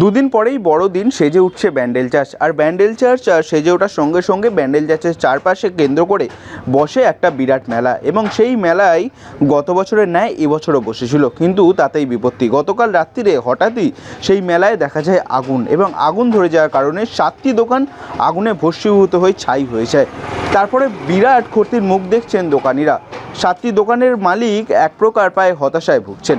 দুদিন পরেই বড় দিন সেজে উঠছে ব্যান্ডেল চার্চ আর ব্যান্ডেল চার্চ সেজে ওঠার সঙ্গে সঙ্গে ব্যান্ডেল চার্চের চারপাশে কেন্দ্র করে বসে একটা বিরাট মেলা এবং সেই মেলায় গত বছরের ন্যায় এবছরও বসেছিল। কিন্তু তাতেই বিপত্তি। গতকাল রাত্রিরে হঠাৎই সেই মেলায় দেখা যায় আগুন এবং আগুন ধরে যাওয়ার কারণে সাতটি দোকান আগুনে ভস্মীভূত হয়ে ছাই হয়ে যায়। তারপরে বিরাট ক্ষতির মুখ দেখছেন দোকানিরা। সাতটি দোকানের মালিক এক প্রকার প্রায় হতাশায় ভুগছেন।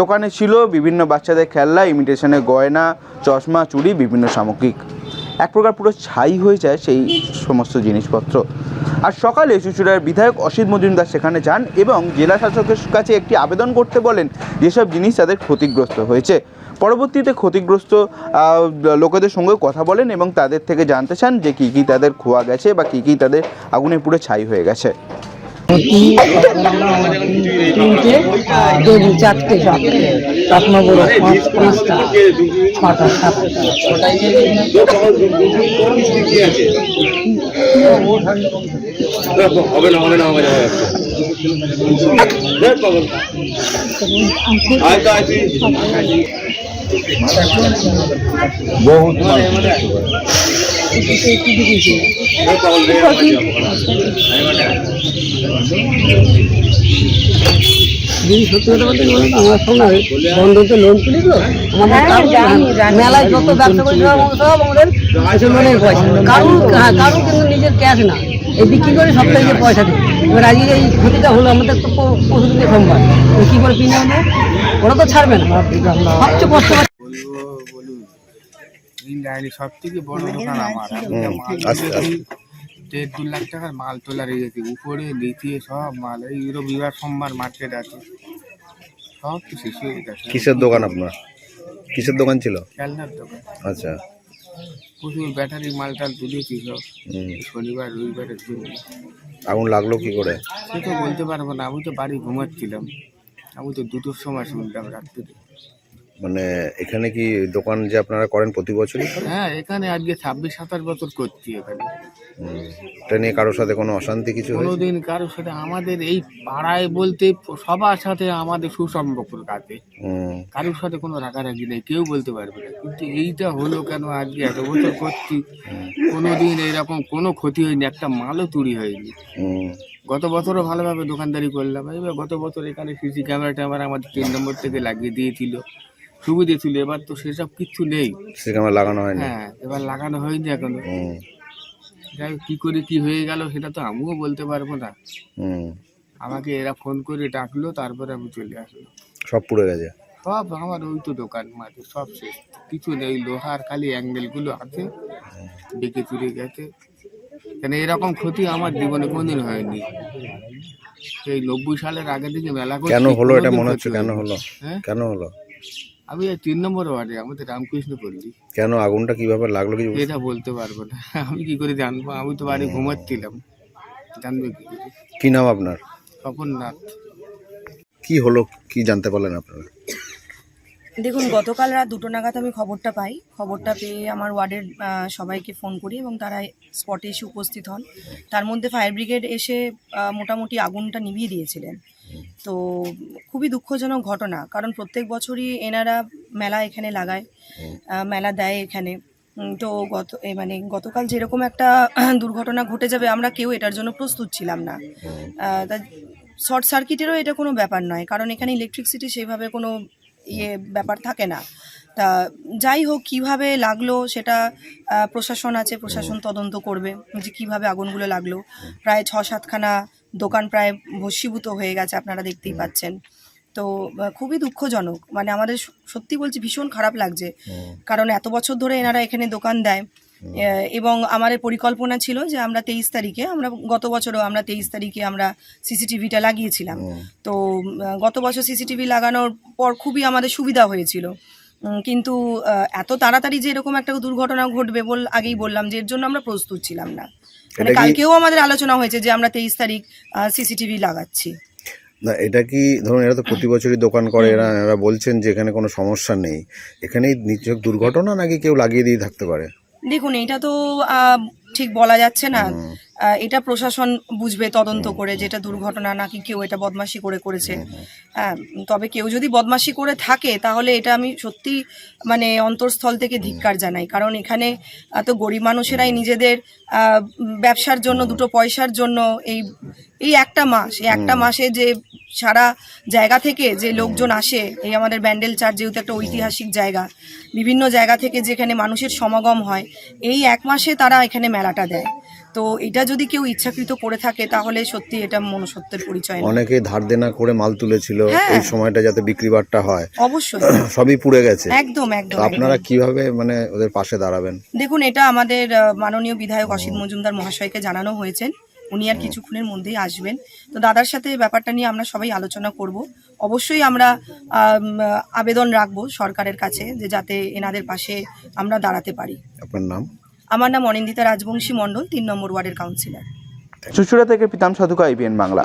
দোকানে ছিল বিভিন্ন বাচ্চাদের খেলনা ইমিটেশনের গয়না, চশমা, চুড়ি, বিভিন্ন সামগ্রিক। এক প্রকার পুরো ছাই হয়ে যায় সেই সমস্ত জিনিসপত্র। আর সকালে চুচুড়ার বিধায়ক অসিত মজুমদার সেখানে যান এবং জেলা শাসকের কাছে একটি আবেদন করতে বলেন, যেসব জিনিস তাদের ক্ষতিগ্রস্ত হয়েছে। পরবর্তীতে ক্ষতিগ্রস্ত লোকেদের সঙ্গে কথা বলেন এবং তাদের থেকে জানতে চান যে কী কী তাদের খোয়া গেছে বা কী কী তাদের আগুনে পুরো ছাই হয়ে গেছে। তিনটে দেবু চারটে চশমা বড় পাঁচ পাঁচটা ছটা সাতটা। হবে না হবে না হবে না আচ্ছা আচ্ছা সত্যি লোন মেলায় লোনের পয়সা কিন্তু নিজের ক্যাশ না এই বিক্রি করে সব থেকে পয়সা এবার আজকে এই ক্ষতিটা হলো আমাদের তো প- পরশু দিনে সোমবার কি করে কিনে ওরা তো ছাড়বে না সবচেয়ে কষ্ট সব থেকে বড় দোকান আমার। দেড় দু লাখ টাকার মাল তোলা রেখেছি উপরে নিচে সব মাল এই রবিবার সোমবার মার্কেট আছে। সব কিসের দোকান আপনার? কিসের দোকান ছিল? খেলনার দোকান। আচ্ছা। প্রচুর ব্যাটারি মাল টাল তুলেছি সব। শনিবার রবিবারের জন্য। আগুন লাগল কি করে? সে তো বলতে পারব না আমি তো বাড়ি ঘুমাচ্ছিলাম। আমি তো দুটোর সময় শুনলাম রাত্রিরে মানে এখানে কি দোকান যে আপনারা করেন প্রতি বছরই? হ্যাঁ এখানে আজকে ছাব্বিশ সাতাশ বছর করছি এখানে। এটা নিয়ে কারোর সাথে কোনো অশান্তি কিছু কোনোদিন কারোর সাথে আমাদের এই পাড়ায় বলতে সবার সাথে আমাদের সুসম্পর্ক কাছে কারোর সাথে কোনো রাগারাগি নেই কেউ বলতে পারবে না। কিন্তু এইটা হলো কেন আজকে এত বছর করছি? কোনোদিন এরকম কোনো ক্ষতি হয়নি একটা মালও চুরি হয়নি। গত বছরও ভালোভাবে দোকানদারি করলাম এবার গত বছর এখানে সিসি ক্যামেরা ট্যামেরা আমাদের তিন নম্বর থেকে লাগিয়ে দিয়েছিল। সুবিধে ছিল এবার তো সেসব কিচ্ছু নেই। সে ক্যামেরা লাগানো হয়নি। হ্যাঁ এবার লাগানো হয়নি এখনও। যাই কি করে কি হয়ে গেল সেটা তো আমিও বলতে পারব না। আমাকে এরা ফোন করে ডাকলো তারপরে আমি চলে আসলো সব পুড়ে গেছে? সব আমার ওই তো দোকান মাঝে সব শেষ। কিছু নেই লোহার খালি অ্যাঙ্গেলগুলো আছে বেঁকে চুরে গেছে। কেন এরকম ক্ষতি আমার জীবনে কোনদিন হয়নি। সেই নব্বই সালের আগে থেকে মেলা কেন হলো এটা মনে হচ্ছে? কেন হলো? হ্যাঁ? কেন হলো? আমি এই তিন নম্বর ওয়ার্ডে আমাদের রামকৃষ্ণ পল্লী। কেন? আগুনটা কীভাবে লাগল কিছু এটা বলতে পারব না। আমি কি করে জানব? আমি তো বাড়ি ঘুমাচ্ছিলাম। জানবে কি করে? কি নাম আপনার? স্বপন নাথ কি হলো? কি জানতে পারলেন আপনারা? দেখুন গতকাল রাত দুটো নাগাদ আমি খবরটা পাই। খবরটা পেয়ে আমার ওয়ার্ডের আহ, সবাইকে ফোন করি এবং তারা স্পটে এসে উপস্থিত হন। তার মধ্যে ফায়ার ব্রিগেড এসে আহ, মোটামুটি আগুনটা নিভিয়ে দিয়েছিলেন। তো খুবই দুঃখজনক ঘটনা কারণ প্রত্যেক বছরই এনারা মেলা এখানে লাগায় মেলা দেয় এখানে। তো গত এ মানে গতকাল যেরকম একটা দুর্ঘটনা ঘটে যাবে আমরা কেউ এটার জন্য প্রস্তুত ছিলাম না। তা শর্ট সার্কিটেরও এটা কোনো ব্যাপার নয় কারণ এখানে ইলেকট্রিসিটি সেইভাবে কোনো ইয়ে ব্যাপার থাকে না। তা যাই হোক কীভাবে লাগল সেটা প্রশাসন আছে প্রশাসন তদন্ত করবে যে কীভাবে আগুনগুলো লাগল। প্রায় ছ সাতখানা দোকান প্রায় ভস্মীভূত হয়ে গেছে আপনারা দেখতেই পাচ্ছেন। তো খুবই দুঃখজনক। মানে আমাদের সত্যি বলছি ভীষণ খারাপ লাগছে। কারণ এত বছর ধরে এনারা এখানে দোকান দেয়। এবং আমাদের পরিকল্পনা ছিল যে আমরা তেইশ তারিখে আমরা গত বছরও আমরা তেইশ তারিখে আমরা সিসিটিভিটা লাগিয়েছিলাম। তো গত বছর সিসিটিভি লাগানোর পর খুবই আমাদের সুবিধা হয়েছিল। কিন্তু এত তাড়াতাড়ি যে এরকম একটা দুর্ঘটনা ঘটবে বল আগেই বললাম যে এর জন্য আমরা প্রস্তুত ছিলাম না। মানে কালকেও আমাদের আলোচনা হয়েছে যে আমরা তেইশ তারিখ সিসিটিভি লাগাচ্ছি। না এটা কি ধরুন এরা তো প্রতি বছরই দোকান করে এরা এরা বলছেন যে এখানে কোনো সমস্যা নেই। এখানেই নিচক দুর্ঘটনা নাকি কেউ লাগিয়ে দিয়ে থাকতে পারে? দেখুন এটা তো ঠিক বলা যাচ্ছে না। এটা প্রশাসন বুঝবে তদন্ত করে যেটা দুর্ঘটনা নাকি কেউ এটা বদমাশি করে করেছে। হ্যাঁ তবে কেউ যদি বদমাশি করে থাকে তাহলে এটা আমি সত্যি মানে অন্তরস্থল থেকে ধিক্কার জানাই। কারণ এখানে এত গরিব মানুষেরাই নিজেদের ব্যবসার জন্য দুটো পয়সার জন্য এই এই একটা মাস এই একটা মাসে যে সারা জায়গা থেকে যে লোকজন আসে এই আমাদের ব্যান্ডেল চার্চ যেহেতু একটা ঐতিহাসিক জায়গা বিভিন্ন জায়গা থেকে যেখানে মানুষের সমাগম হয় এই এক মাসে তারা এখানে মেলাটা দেয়। তো এটা যদি কেউ ইচ্ছাকৃত করে থাকে তাহলে সত্যি এটা মনুষ্যত্বের পরিচয়। অনেকে ধার দেনা করে মাল তুলেছিল হ্যাঁ। এই সময়টা যাতে বিক্রি বাট্টা হয় অবশ্যই। সবই পুড়ে গেছে। একদম একদম তো আপনারা কীভাবে মানে ওদের পাশে দাঁড়াবেন? দেখুন এটা আমাদের আহ, মাননীয় বিধায়ক অসিত মজুমদার মহাশয়কে জানানো হয়েছে উনি আর কিছুক্ষণের মধ্যেই আসবেন। তো দাদার সাথে এই ব্যাপারটা নিয়ে আমরা সবাই আলোচনা করব। অবশ্যই আমরা আম, আবেদন রাখব সরকারের কাছে যে যাতে এনাদের পাশে আমরা দাঁড়াতে পারি। আপনার নাম? আমার নাম অনিন্দিতা রাজবংশী মণ্ডল, তিন নম্বর ওয়ার্ডের কাউন্সিলর চুচুড়া থেকে পিতাম সাধুকা আইবিএন বাংলা।